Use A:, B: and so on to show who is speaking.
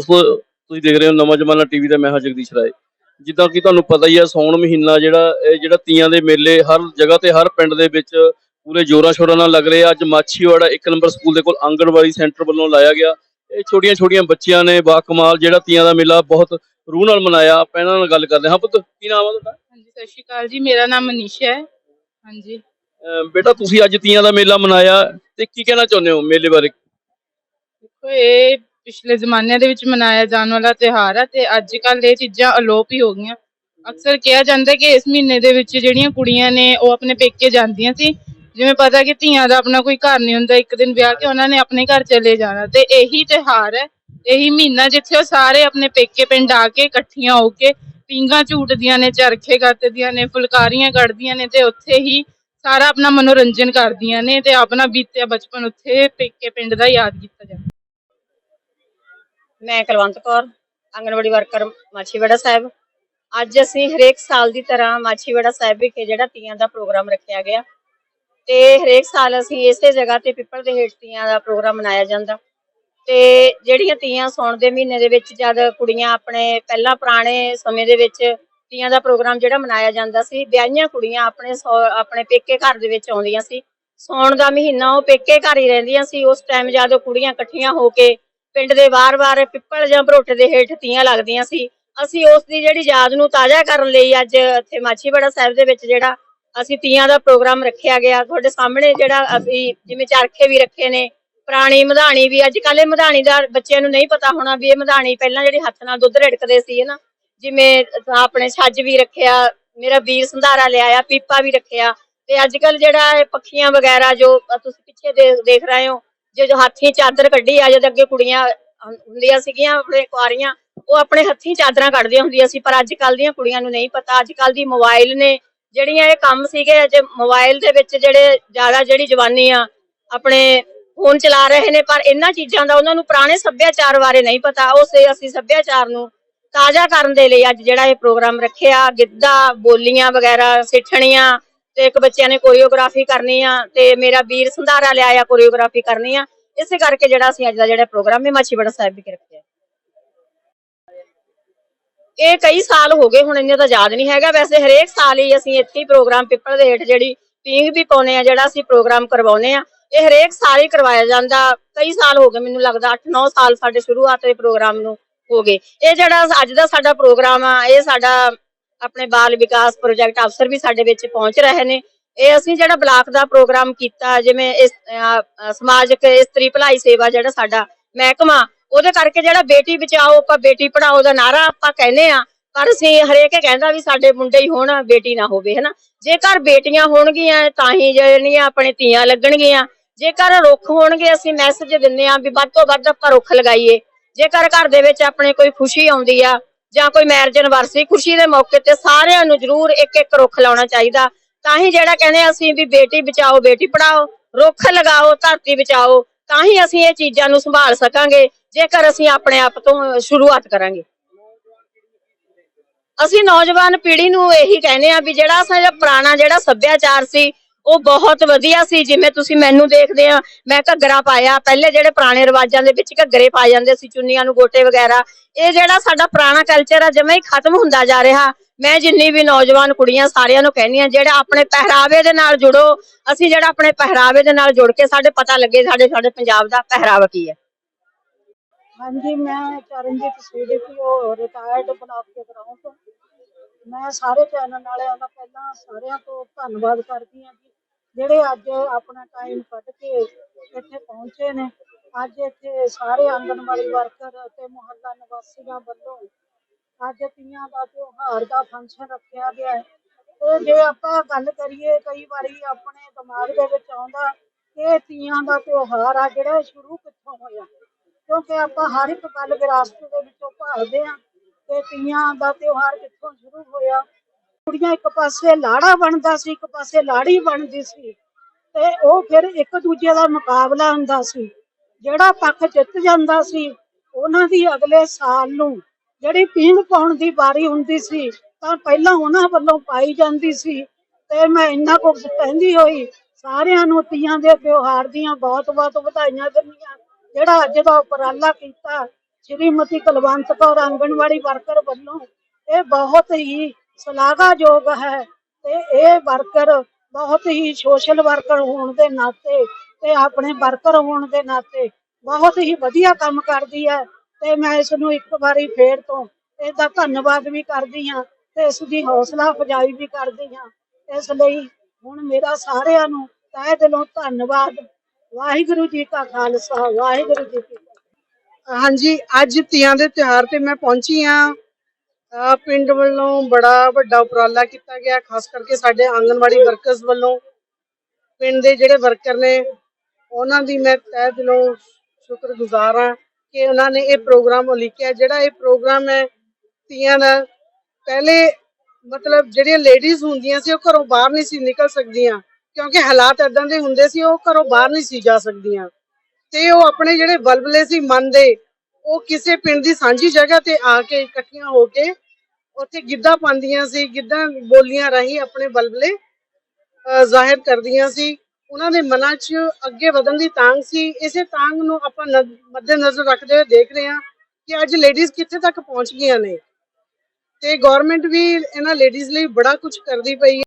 A: ਦੋਸਤੋ ਤੁਸੀਂ ਦੇਖ ਰਹੇ ਹੋ ਨਵਾਂ ਜਮਾਨਾ ਟੀਵੀ ਤੇ ਮੈਂ ਹਾਂ ਜਗਦੀਸ਼ ਰਾਏ। ਜਿੱਦਾਂ ਕਿ ਤੁਹਾਨੂੰ ਪਤਾ ਹੀ ਹੈ ਸੌਣ ਮਹੀਨਾ ਜਿਹੜਾ ਇਹ ਜਿਹੜਾ ਤੀਆਂ ਦੇ ਮੇਲੇ ਹਰ ਜਗ੍ਹਾ ਤੇ ਹਰ ਪਿੰਡ ਦੇ ਵਿੱਚ ਪੂਰੇ ਜੋਰਾਂ ਸ਼ੋਰਾਂ ਨਾਲ ਲੱਗ ਰਹੇ ਆ। ਅੱਜ ਮਾਛੀਵਾੜਾ ਇੱਕ ਨੰਬਰ ਸਕੂਲ ਦੇ ਕੋਲ ਆਂਗਣਵਾੜੀ ਸੈਂਟਰ ਵੱਲੋਂ ਲਾਇਆ ਗਿਆ। ਇਹ ਛੋਟੀਆਂ ਛੋਟੀਆਂ ਬੱਚੀਆਂ ਨੇ ਬਾ ਕਮਾਲ ਜਿਹੜਾ ਤੀਆਂ ਦਾ ਮੇਲਾ ਬਹੁਤ ਰੂਹ ਨਾਲ ਮਨਾਇਆ। ਆਪਾਂ ਇਹਨਾਂ ਨਾਲ ਗੱਲ ਕਰਦੇ ਹਾਂ। ਪੁੱਤ ਕੀ ਨਾਮ ਆ ਤੁਹਾਡਾ?
B: ਹਾਂਜੀ ਸਤਿ ਸ਼੍ਰੀ ਅਕਾਲ ਜੀ। ਮੇਰਾ ਨਾਮ ਮਨੀਸ਼ਾ ਹੈ। ਹਾਂਜੀ।
A: ਬੇਟਾ ਤੁਸੀਂ ਅੱਜ ਤੀਆਂ ਦਾ ਮੇਲਾ ਮਨਾਇਆ ਤੇ ਕੀ ਕਹਿਣਾ ਚਾਹੁੰਦੇ ਹੋ ਮੇਲੇ ਬਾਰੇ?
B: ਦੇਖੋ ਇਹ ਪਿਛਲੇ ਜ਼ਮਾਨਿਆਂ ਦੇ ਵਿੱਚ ਮਨਾਇਆ ਜਾਣ ਵਾਲਾ ਤਿਉਹਾਰ ਹੈ ਤੇ ਅੱਜ ਕੱਲ ਇਹ ਚੀਜ਼ਾਂ ਅਲੋਪ ਹੀ ਹੋ ਗਈਆਂ। ਅਕਸਰ ਕਿਹਾ ਜਾਂਦਾ ਕਿ ਇਸ ਮਹੀਨੇ ਦੇ ਵਿੱਚ ਜਿਹੜੀਆਂ ਕੁੜੀਆਂ ਨੇ ਉਹ ਆਪਣੇ ਪੇਕੇ ਜਾਂਦੀਆਂ ਸੀ। ਜਿਵੇਂ ਪਤਾ ਕਿ ਧੀਆਂ ਦਾ ਆਪਣਾ ਕੋਈ ਘਰ ਨਹੀਂ ਹੁੰਦਾ, ਇੱਕ ਦਿਨ ਵਿਆਹ ਕੇ ਉਹਨਾਂ ਨੇ ਆਪਣੇ ਘਰ ਚਲੇ ਜਾਣਾ ਤੇ ਇਹੀ ਤਿਉਹਾਰ ਹੈ। ਇਹੀ ਮਹੀਨਾ ਜਿੱਥੇ ਉਹ ਸਾਰੇ ਆਪਣੇ ਪੇਕੇ ਪਿੰਡ ਆ ਕੇ ਇਕੱਠੀਆਂ ਹੋ ਕੇ ਪੀਂਘਾਂ ਝੂਟਦੀਆਂ ਨੇ, ਚਰਖੇ ਕੱਤਦੀਆਂ ਨੇ, ਫੁਲਕਾਰੀਆਂ ਕੱਢਦੀਆਂ ਨੇ ਤੇ ਉੱਥੇ ਹੀ ਸਾਰਾ ਆਪਣਾ ਮਨੋਰੰਜਨ ਕਰਦੀਆਂ ਨੇ ਤੇ ਆਪਣਾ ਬੀਤਿਆ ਬਚਪਨ ਉੱਥੇ ਪੇਕੇ ਪਿੰਡ ਦਾ ਯਾਦ ਕੀਤਾ ਜਾਂਦਾ।
C: ਮੈਂ ਕੁਲਵੰਤ ਕੌਰ, ਆਂਗਣਵਾੜੀ ਵਰਕਰ ਮਾਛੀਵਾੜਾ ਸਾਹਿਬ। ਅੱਜ ਅਸੀਂ ਹਰੇਕ ਸਾਲ ਦੀ ਤਰ੍ਹਾਂ ਮਾਛੀਵਾੜਾ ਸਾਹਿਬ ਵਿਖੇ ਜਿਹੜਾ ਤੀਆਂ ਦਾ ਪ੍ਰੋਗਰਾਮ ਰੱਖਿਆ ਗਿਆ। ਤੇ ਹਰੇਕ ਸਾਲ ਅਸੀਂ ਇਸੇ ਜਗ੍ਹਾ ਤੇ ਪਿੱਪਲ ਦੇ ਹੇਠ ਤੀਆਂ ਦਾ ਪ੍ਰੋਗਰਾਮ ਮਨਾਇਆ ਜਾਂਦਾ। ਤੇ ਜਿਹੜੀਆਂ ਤੀਆਂ ਸੌਣ ਦੇ ਮਹੀਨੇ ਦੇ ਵਿੱਚ ਜਦ ਕੁੜੀਆਂ ਆਪਣੇ ਪਹਿਲਾਂ ਪੁਰਾਣੇ ਸਮੇਂ ਦੇ ਵਿੱਚ ਤੀਆਂ ਦਾ ਪ੍ਰੋਗਰਾਮ ਜਿਹੜਾ ਮਨਾਇਆ ਜਾਂਦਾ ਸੀ, ਵਿਆਹੀਆਂ ਕੁੜੀਆਂ ਆਪਣੇ ਸੌ- ਆਪਣੇ ਪੇਕੇ ਘਰ ਦੇ ਵਿੱਚ ਆਉਂਦੀਆਂ ਸੀ। ਸੌਣ ਦਾ ਮਹੀਨਾ ਉਹ ਪੇਕੇ ਘਰ ਹੀ ਰਹਿੰਦੀਆਂ ਸੀ, ਉਸ ਟਾਈਮ ਜਦ ਕੁੜੀਆਂ ਇਕੱਠੀਆਂ ਹੋ ਕੇ ਪਿੰਡ ਦੇ ਵਾਰ-ਵਾਰ ਪਿੱਪਲ ਜਾਂ ਭਰੋਟੇ ਦੇ ਹੇਠ ਤੀਆਂ ਲੱਗਦੀਆਂ ਸੀ। ਅਸੀਂ ਉਸ ਦੀ ਜਿਹੜੀ ਯਾਦ ਨੂੰ ਤਾਜ਼ਾ ਕਰਨ ਲਈ ਅੱਜ ਇੱਥੇ ਮਾਛੀਵਾੜਾ ਸਾਹਿਬ ਦੇ ਵਿੱਚ ਜਿਹੜਾ ਅਸੀਂ ਤੀਆਂ ਦਾ ਪ੍ਰੋਗਰਾਮ ਰੱਖਿਆ ਗਿਆ। ਤੁਹਾਡੇ ਸਾਹਮਣੇ ਜਿਹੜਾ ਅਸੀਂ ਜਿਵੇਂ ਚਰਖੇ ਵੀ ਰੱਖੇ ਨੇ, ਪੁਰਾਣੀ ਮਧਾਣੀ ਵੀ, ਅੱਜ ਕੱਲ੍ਹ ਇਹ ਮਧਾਣੀ ਦਾ ਬੱਚਿਆਂ ਨੂੰ ਨਹੀਂ ਪਤਾ ਹੋਣਾ ਵੀ ਇਹ ਮਧਾਣੀ ਪਹਿਲਾਂ ਜਿਹੜੀ ਹੱਥ ਨਾਲ ਦੁੱਧ ਰਿੜਕਦੇ ਸੀ ਨਾ? ਜਿਵੇਂ ਆਪਣੇ ਛੱਜ ਵੀ ਰੱਖਿਆ, ਮੇਰਾ ਵੀਰ ਸੰਧਾਰਾ ਲਿਆਇਆ, ਪੀਪਾ ਵੀ ਰੱਖਿਆ ਤੇ ਅੱਜ ਕੱਲ ਜਿਹੜਾ ਪੱਖੀਆਂ ਵਗੈਰਾ ਜੋ ਤੁਸੀਂ ਪਿੱਛੇ ਦੇ- ਦੇਖ ਰਹੇ ਹੋ ਜੋ ਹਾਥੀ ਚਾਦਰ ਕੱਢੀ ਆ, ਜਦ ਅੱਗੇ ਕੁੜੀਆਂ ਹੁੰਦੀਆਂ ਸੀਗੀਆਂ, ਆਪਣੇ ਕੁਆਰੀਆਂ, ਉਹ ਆਪਣੇ ਹੱਥੀਂ ਚਾਦਰਾਂ ਕੱਢਦੀਆਂ ਹੁੰਦੀਆਂ ਸੀ, ਪਰ ਅੱਜ ਕੱਲ ਦੀਆਂ ਕੁੜੀਆਂ ਨੂੰ ਨਹੀਂ ਪਤਾ। ਅੱਜ ਕੱਲ ਦੀ ਮੋਬਾਈਲ ਨੇ, ਜਿਹੜੀਆਂ ਇਹ ਕੰਮ ਸੀਗੇ, ਅੱਜ ਮੋਬਾਈਲ ਦੇ ਵਿੱਚ ਜਿਹੜੇ ਜ਼ਿਆਦਾ ਜਿਹੜੀ ਜਵਾਨੀ ਆ, ਆਪਣੇ ਫੋਨ ਚਲਾ ਰਹੇ ਨੇ, ਪਰ ਇਹਨਾਂ ਚੀਜ਼ਾਂ ਦਾ ਉਹਨਾਂ ਨੂੰ ਪੁਰਾਣੇ ਸੱਭਿਆਚਾਰ ਬਾਰੇ ਨਹੀਂ ਪਤਾ। ਉਸ ਅਸੀਂ ਸੱਭਿਆਚਾਰ ਨੂੰ ਤਾਜ਼ਾ ਕਰਨ ਦੇ ਲਈ ਅੱਜ ਜਿਹੜਾ ਇਹ ਪ੍ਰੋਗਰਾਮ ਰੱਖਿਆ, ਗਿੱਧਾ, ਬੋਲੀਆਂ ਵਗੈਰਾ, ਸਿੱਠਣੀਆਂ ਤੇ ਇੱਕ ਬੱਚਿਆਂ ਨੇ ਕੋਰੀਓਗ੍ਰਾਫੀ ਕਰਨੀ ਆ ਤੇ ਮੇਰਾ ਵੀਰ ਸੰਧਾਰਾ ਲਿਆਇਆ ਕੋਰੀਓਗ੍ਰਾਫੀ ਕਰਨੀ ਆ। ਇਸੇ ਕਰਕੇ ਜਿਹੜਾ ਅਸੀਂ ਅੱਜ ਦਾ ਜਿਹੜਾ ਪ੍ਰੋਗਰਾਮ ਹੈ ਮਾਛੀਵਾੜਾ ਸਾਹਿਬ ਵਿਖੇ ਰੱਖਿਆ। ਇਹ ਕਈ ਸਾਲ ਹੋ ਗਏ, ਹੁਣ ਇੰਨੇ ਤਾਂ ਯਾਦ ਨਹੀਂ ਹੈਗਾ। ਵੈਸੇ ਹਰੇਕ ਸਾਲ ਹੀ ਅਸੀਂ ਇੱਥੇ ਪ੍ਰੋਗਰਾਮ ਪਿੱਪਲ ਦੇ ਹੇਠ ਜਿਹੜੀ ਪੀਂਗ ਵੀ ਪਾਉਨੇ ਆ, ਜਿਹੜਾ ਅਸੀਂ ਪ੍ਰੋਗਰਾਮ ਕਰਵਾਉਨੇ ਆ। ਇਹ ਹਰੇਕ ਸਾਲ ਹੀ ਕਰਵਾਇਆ ਜਾਂਦਾ। ਕਈ ਸਾਲ ਹੋ ਗਏ, ਮੈਨੂੰ ਲੱਗਦਾ 8-9 ਸਾਲ ਸਾਡੇ ਸ਼ੁਰੂਆਤ ਦੇ ਪ੍ਰੋਗਰਾਮ ਨੂੰ ਹੋ ਗਏ। ਇਹ ਜਿਹੜਾ ਅੱਜ ਦਾ ਸਾਡਾ ਪ੍ਰੋਗਰਾਮ ਆ, ਇਹ ਸਾਡਾ ਆਪਣੇ ਬਾਲ ਵਿਕਾਸ ਪ੍ਰੋਜੈਕਟ ਅਫਸਰ ਵੀ ਸਾਡੇ ਵਿੱਚ ਪਹੁੰਚ ਰਹੇ ਨੇ। ਇਹ ਅਸੀਂ ਜਿਹੜਾ ਬਲਾਕ ਦਾ ਪ੍ਰੋਗਰਾਮ ਕੀਤਾ, ਜਿਵੇਂ ਇਸ ਸਮਾਜਿਕ ਇਸਤਰੀ ਭਲਾਈ ਸੇਵਾ ਜਿਹੜਾ ਸਾਡਾ ਮਹਿਕਮਾ, ਉਹਦੇ ਕਰਕੇ ਜਿਹੜਾ ਬੇਟੀ ਬਚਾਓ, ਆਪਾਂ ਬੇਟੀ ਪੜਾਓ ਦਾ ਨਾਰਾ ਆਪਾਂ ਕਹਿੰਦੇ ਆ ਪਰ ਅਸੀਂ ਹਰੇਕ ਕਹਿੰਦਾ ਵੀ ਸਾਡੇ ਮੁੰਡੇ ਹੀ ਹੋਣ, ਬੇਟੀ ਨਾ ਹੋਵੇ, ਹਨਾ। ਜੇਕਰ ਬੇਟੀਆਂ ਹੋਣਗੀਆਂ, ਤਾਂ ਹੀ ਜਿਹੜੀਆਂ ਆਪਣੇ ਧੀਆਂ ਲੱਗਣਗੀਆਂ। ਜੇਕਰ ਰੁੱਖ ਹੋਣਗੇ, ਅਸੀਂ ਮੈਸੇਜ ਦਿੰਦੇ ਆ ਵੀ ਵੱਧ ਤੋਂ ਵੱਧ ਆਪਾਂ ਰੁੱਖ ਲਗਾਈਏ। ਜੇਕਰ ਘਰ ਦੇ ਵਿੱਚ ਆਪਣੇ ਕੋਈ ਖੁਸ਼ੀ ਆਉਂਦੀ ਆ ਜਾਂ ਕੋਈ ਮੈਰਿਜ ਐਨਵਰਸਰੀ ਖੁਸ਼ੀ ਦੇ ਮੌਕੇ ਤੇ ਸਾਰਿਆਂ ਨੂੰ ਜ਼ਰੂਰ ਇੱਕ ਇੱਕ ਰੁੱਖ ਲਾਉਣਾ ਚਾਹੀਦਾ। ਤਾਂ ਹੀ ਜਿਹੜਾ ਕਹਿੰਦੇ ਅਸੀਂ ਵੀ ਬੇਟੀ ਬਚਾਓ, ਬੇਟੀ ਪੜਾਓ, ਰੁੱਖ ਲਗਾਓ, ਧਰਤੀ ਬਚਾਓ, ਤਾਂ ਹੀ ਅਸੀਂ ਇਹ ਚੀਜ਼ਾਂ ਨੂੰ ਸੰਭਾਲ ਸਕਾਂਗੇ, ਜੇਕਰ ਅਸੀਂ ਆਪਣੇ ਆਪ ਤੋਂ ਸ਼ੁਰੂਆਤ ਕਰਾਂਗੇ। ਅਸੀਂ ਨੌਜਵਾਨ ਪੀੜ੍ਹੀ ਨੂੰ ਇਹੀ ਕਹਿੰਦੇ ਆ ਵੀ ਜਿਹੜਾ ਸਾਡਾ ਪੁਰਾਣਾ ਜਿਹੜਾ ਸੱਭਿਆਚਾਰ ਸੀ ਉਹ ਬਹੁਤ ਵਧੀਆ ਸੀ, ਜਿਵੇਂ ਤੁਸੀਂ ਮੈਨੂੰ ਦੇਖਦੇ ਆ, ਮੈਂ ਘੱਗਰਾ ਪਾਇਆ, ਪਹਿਲੇ ਜਿਹੜੇ ਪੁਰਾਣੇ ਰਿਵਾਜਾਂ ਦੇ ਵਿੱਚ ਘੱਗਰੇ ਪਾਏ ਜਾਂਦੇ ਸੀ, ਚੁੰਨੀਆਂ ਨੂੰ ਗੋਟੇ ਵਗੈਰਾ, ਇਹ ਜਿਹੜਾ ਸਾਡਾ ਪੁਰਾਣਾ ਕਲਚਰ ਆ, ਜਮਾਂ ਹੀ ਖਤਮ ਹੁੰਦਾ ਜਾ ਰਿਹਾ। ਮੈਂ ਜਿੰਨੀ ਵੀ ਨੌਜਵਾਨ ਕੁੜੀਆਂ ਸਾਰਿਆਂ ਨੂੰ ਕਹਿੰਦੀ ਆ, ਜਿਹੜਾ ਆਪਣੇ ਪਹਿਰਾਵੇ ਦੇ ਨਾਲ ਜੁੜੋ, ਅਸੀਂ ਜਿਹੜਾ ਆਪਣੇ ਪਹਿਰਾਵੇ ਦੇ ਨਾਲ ਜੁੜ ਕੇ ਸਾਡੇ ਪਤਾ ਲੱਗੇ ਸਾਡੇ ਸਾਡੇ ਪੰਜਾਬ ਦਾ ਪਹਿਰਾਵਾ ਕੀ ਹੈ।
D: ਹਾਂਜੀ, ਮੈਂ Charanjit CDPO retired block Jagraon ਤੋਂ ਮੈਂ ਸਾਰੇ ਚੈਨਲ ਵਾਲਿਆਂ ਦਾ ਪਹਿਲਾਂ ਸਾਰਿਆਂ ਤੋਂ ਧੰਨਵਾਦ ਕਰਦੀ ਹਾਂ ਜੀ ਜਿਹੜੇ ਅੱਜ ਆਪਣਾ ਟਾਈਮ ਕੱਢ ਕੇ ਇੱਥੇ ਪਹੁੰਚੇ ਨੇ, ਅੱਜ ਇੱਥੇ ਸਾਰੇ ਆਂਗਣਵਾੜੀ ਵਰਕਰ ਅਤੇ ਮੁਹੱਲਾ ਨਿਵਾਸੀਆਂ ਵੱਲੋਂ ਅੱਜ ਤੀਆਂ ਦਾ ਤਿਉਹਾਰ ਦਾ ਫੰਕਸ਼ਨ ਰੱਖਿਆ ਗਿਆ ਹੈ। ਤੇ ਜੇ ਆਪਾਂ ਗੱਲ ਕਰੀਏ ਕਈ ਵਾਰੀ ਆਪਣੇ ਦਿਮਾਗ ਦੇ ਵਿੱਚ ਆਉਂਦਾ ਇਹ ਤੀਆਂ ਦਾ ਤਿਉਹਾਰ ਆ ਜਿਹੜਾ ਸ਼ੁਰੂ ਕਿੱਥੋਂ ਹੋਇਆ? ਕਿਉਂਕਿ ਆਪਾਂ ਹਰ ਇੱਕ ਗੱਲ ਵਿਰਾਸਤ ਦੇ ਵਿੱਚੋਂ ਭਾਲਦੇ ਹਾਂ ਤੇ ਤੀਆਂ ਦਾ ਤਿਉਹਾਰ ਕਿੱਥੋਂ ਸ਼ੁਰੂ ਹੋਇਆ? ਕੁੜੀਆਂ ਇੱਕ ਪਾਸੇ ਲਾੜਾ ਬਣਦਾ ਸੀ, ਇੱਕ ਪਾਸੇ ਲਾੜੀ ਬਣਦੀ ਸੀ। ਤੇ ਉਹ ਫਿਰ ਇੱਕ ਦੂਜੇ ਦਾ ਮੁਕਾਬਲਾ ਹੁੰਦਾ ਸੀ। ਜਿਹੜਾ ਪੱਖ ਜਿੱਤ ਜਾਂਦਾ ਸੀ, ਉਹਨਾਂ ਦੀ ਅਗਲੇ ਸਾਲ ਨੂੰ ਜਿਹੜੀ ਪੀਂਘ ਪਾਉਣ ਦੀ ਵਾਰੀ ਹੁੰਦੀ ਸੀ, ਤਾਂ ਪਹਿਲਾਂ ਉਹਨਾਂ ਵੱਲੋਂ ਪਾਈ ਜਾਂਦੀ ਸੀ। ਤੇ ਮੈਂ ਇੰਨਾ ਕੁ ਕਹਿੰਦੀ ਹੋਈ, ਸਾਰਿਆਂ ਨੂੰ ਤੀਆਂ ਦੇ ਤਿਉਹਾਰ ਦੀਆਂ ਬਹੁਤ ਬਹੁਤ ਵਧਾਈਆਂ ਦਿੰਦੀਆਂ। ਜਿਹੜਾ ਅੱਜ ਦਾ ਉਪਰਾਲਾ ਕੀਤਾ, ਸ਼੍ਰੀਮਤੀ ਕੁਲਵੰਤ ਕੌਰ ਆਂਗਣਵਾੜੀ ਵਰਕਰ ਵੱਲੋਂ, ਇਹ ਬਹੁਤ ਹੀ ਸ਼ਲਾਘਾਯੋਗ ਹੈ ਤੇ ਇਹ ਵਰਕਰ ਬਹੁਤ ਹੀ ਸੋਸ਼ਲ ਵਰਕਰ ਹੋਣ ਦੇ ਨਾਤੇ ਤੇ ਆਪਣੇ ਵਰਕਰ ਹੋਣ ਦੇ ਨਾਤੇ ਬਹੁਤ ਹੀ ਵਧੀਆ ਕੰਮ ਕਰਦੀ ਹੈ ਤੇ ਮੈਂ ਇਸ ਨੂੰ ਇੱਕ ਵਾਰੀ ਫੇਰ ਤੋਂ ਇਹਦਾ ਧੰਨਵਾਦ ਵੀ ਕਰਦੀ ਹਾਂ ਤੇ ਇਸ ਦੀ ਹੌਸਲਾ ਅਫਜ਼ਾਈ ਵੀ ਕਰਦੀ ਹਾਂ। ਇਸ ਲਈ ਹੁਣ ਮੇਰਾ ਸਾਰਿਆਂ ਨੂੰ ਤਹਿ ਦਿਲੋਂ ਧੰਨਵਾਦ। ਵਾਹਿਗੁਰੂ ਜੀ ਕਾ ਖਾਲਸਾ, ਵਾਹਿਗੁਰੂ ਜੀ ਕੀ
E: ਹਾਂਜੀ, ਅੱਜ ਤੀਆਂ ਦੇ ਤਿਉਹਾਰ ਤੇ ਮੈਂ ਪਹੁੰਚੀ ਹਾਂ। ਪਿੰਡ ਵੱਲੋਂ ਬੜਾ ਵੱਡਾ ਉਪਰਾਲਾ ਕੀਤਾ ਗਿਆ, ਖਾਸ ਕਰਕੇ ਸਾਡੇ ਆਂਗਨਵਾੜੀ ਵਰਕਰਸ ਵੱਲੋਂ। ਪਿੰਡ ਦੇ ਜਿਹੜੇ ਵਰਕਰ ਨੇ, ਉਹਨਾਂ ਦੀ ਮੈਂ ਤਹਿ ਦਿਲੋਂ ਸ਼ੁਕਰਗੁਜ਼ਾਰ ਹਾਂ ਕਿ ਉਹਨਾਂ ਨੇ ਇਹ ਪ੍ਰੋਗਰਾਮ ਉਲੀਕਿਆ ਜਿਹੜਾ ਇਹ ਪ੍ਰੋਗਰਾਮ ਹੈ, ਤੀਆਂ ਦਾ, ਪਹਿਲੇ ਮਤਲਬ ਜਿਹੜੀਆਂ ਲੇਡੀਜ਼ ਹੁੰਦੀਆਂ ਸੀ, ਉਹ ਘਰੋਂ ਬਾਹਰ ਨਹੀਂ ਸੀ ਨਿਕਲ ਸਕਦੀਆਂ। ਕਿਉਂਕਿ ਹਾਲਾਤ ਇਦਾਂ ਦੇ ਹੁੰਦੇ ਸੀ, ਉਹ ਘਰੋਂ ਬਾਹਰ ਨਹੀਂ ਸੀ ਜਾ ਸਕਦੀਆਂ। ਤੇ ਉਹ ਆਪਣੇ ਜਿਹੜੇ ਬਲਬਲੇ ਸੀ ਮਨ ਦੇ, ਉਹ ਕਿਸੇ ਪਿੰਡ ਦੀ ਸਾਂਝੀ ਜਗ੍ਹਾ ਤੇ ਆ ਕੇ ਇਕੱਠੀਆਂ ਹੋ ਕੇ ਉੱਥੇ ਗਿੱਧਾ ਪਾਉਂਦੀਆਂ ਸੀ, ਗਿੱਧਾ ਬੋਲੀਆਂ ਰਾਹੀਂ ਆਪਣੇ ਬਲਬਲੇ ਜ਼ਾਹਿਰ ਕਰਦੀਆਂ ਸੀ। ਉਹਨਾਂ ਦੇ ਮਨਾਂ 'ਚ ਅੱਗੇ ਵਧਣ ਦੀ ਤਾਂਗ ਸੀ। ਇਸੇ ਤਾਂਗ ਨੂੰ ਆਪਾਂ ਮੱਦੇ ਨਜ਼ਰ ਰੱਖਦੇ ਹੋਏ ਦੇਖ ਰਹੇ ਹਾਂ ਕਿ ਅੱਜ ਲੇਡੀਜ਼ ਕਿੱਥੇ ਤੱਕ ਪਹੁੰਚ ਗਈਆਂ ਨੇ। ਤੇ ਗਵਰਨਮੈਂਟ ਵੀ ਇਹਨਾਂ ਲੇਡੀਜ਼ ਲਈ ਬੜਾ ਕੁਝ ਕਰਦੀ ਪਈ